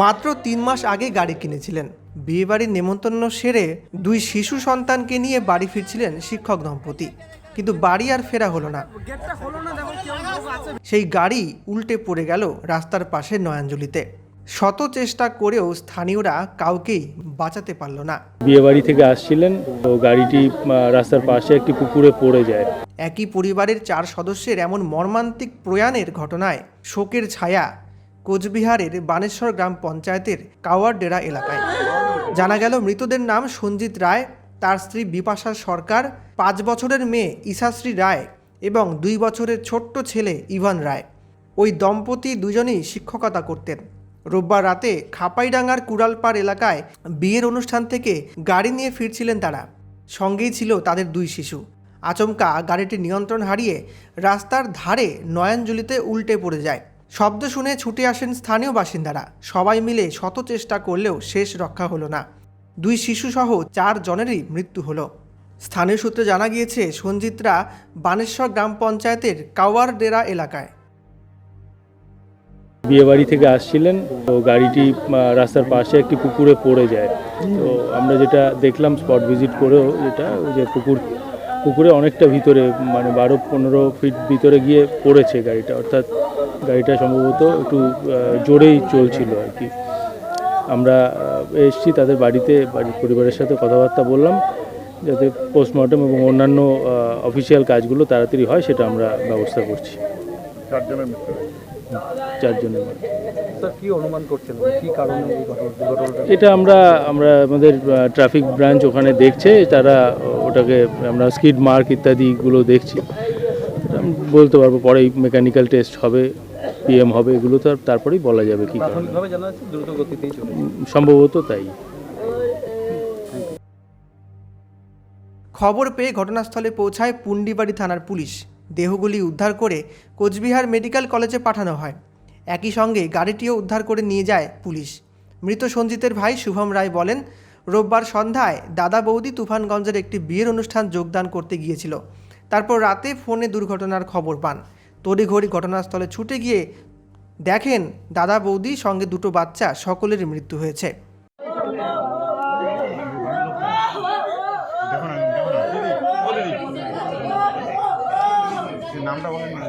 মাত্র তিন মাস আগে গাড়ি কিনেছিলেন। বিয়েবাড়ির নেমন্তন্ন সেরে দুই শিশু সন্তানকে নিয়ে বাড়ি ফিরছিলেন শিক্ষক দম্পতি। কিন্তু বাড়ি আর ফেরা হলো না। সেই গাড়ি উল্টে পড়ে গেল রাস্তার পাশে নয়াঞ্জলিতে। শত চেষ্টা করেও স্থানীয়রা কাউকেই বাঁচাতে পারল না। বিয়েবাড়ি থেকে আসছিলেন তো গাড়িটি রাস্তার পাশে একটি পুকুরে পড়ে যায়। একই পরিবারের চার সদস্যের এমন মর্মান্তিক প্রয়াণের ঘটনায় শোকের ছায়া কোচবিহারের বানেশ্বর গ্রাম পঞ্চায়েতের কাওয়ার ডেরা এলাকায়। জানা গেল মৃতদের নাম সঞ্জিত রায়, তার স্ত্রী বিপাশা সরকার, পাঁচ বছরের মেয়ে ঈশাশ্রী রায় এবং দুই বছরের ছোট্ট ছেলে ইভান রায়। ওই দম্পতি দুজনেই শিক্ষকতা করতেন। রোববার রাতে খাপাইডাঙ্গার কুড়ালপাড় এলাকায় বিয়ের অনুষ্ঠান থেকে গাড়ি নিয়ে ফিরছিলেন তারা। সঙ্গেই ছিল তাদের দুই শিশু। আচমকা গাড়িটি নিয়ন্ত্রণ হারিয়ে রাস্তার ধারে নয়নজুলিতে উল্টে পড়ে যায়। শব্দ শুনে ছুটে আসেন স্থানীয় বাসিন্দারা। সবাই মিলে শত চেষ্টা করলেও শেষ রক্ষা হলো না। দুই শিশুসহ চার জনেরই মৃত্যু হলো। স্থানীয় সূত্রে জানা গিয়েছে, সঞ্জিতরা বানেশ্বর গ্রাম পঞ্চায়েতের কাওয়ার ডেরা এলাকায়। বিয়েবাড়ি থেকে আসছিলেন, তো গাড়িটি রাস্তার পাশে একটি পুকুরে পড়ে যায়। তো আমরা যেটা দেখলাম, স্পট ভিজিট করেও যেটা, যে পুকুর, পুকুরে অনেকটা ভিতরে মানে বারো পনেরো ফিট ভিতরে গিয়ে পড়েছে গাড়িটা। অর্থাৎ গাড়িটা সম্ভবত একটু জোরেই চলছিল আর কি। আমরা এসছি তাদের বাড়িতে বাড়ির পরিবারের সাথে কথাবার্তা বললাম যাতে পোস্টমর্টম এবং অন্যান্য অফিসিয়াল কাজগুলো তাড়াতাড়ি হয় সেটা আমরা ব্যবস্থা করছি। চারজনের মৃত্যু চারজনের কি অনুমান করছেন কি কারণে এই ঘটনা দুর্ঘটনাটা? এটা আমরা আমরা আমাদের ট্রাফিক ব্রাঞ্চ ওখানে দেখছে তারা ওটাকে আমরা স্কিড মার্ক ইত্যাদিগুলো দেখছি। বলতে পারব পরেই মেকানিক্যাল টেস্ট হবে। পিএম হবে এগুলো তো তারপরেই বলা যাবে কি কারণে। সম্ভবত তাই। খবর পেয়ে ঘটনাস্থলে পৌঁছায় পুন্ডিবাড়ি থানার পুলিশ। দেহগুলি উদ্ধার করে কোচবিহার মেডিকেল কলেজে পাঠানো হয়। একই সঙ্গে গাড়িটিও উদ্ধার করে নিয়ে যায় পুলিশ। মৃত সঞ্জিতের ভাই শুভম রায় বলেন রোববার সন্ধ্যায় দাদা বৌদি তুফানগঞ্জের একটি বিয়ের অনুষ্ঠান যোগদান করতে গিয়েছিল। তারপর রাতে ফোনে দুর্ঘটনার খবর পান। তড়িঘড়ি ঘটনাস্থলে ছুটে গিয়ে দেখেন দাদা বৌদি সঙ্গে দুটো বাচ্চা সকলের মৃত্যু হয়েছে। নামটা বলেন না।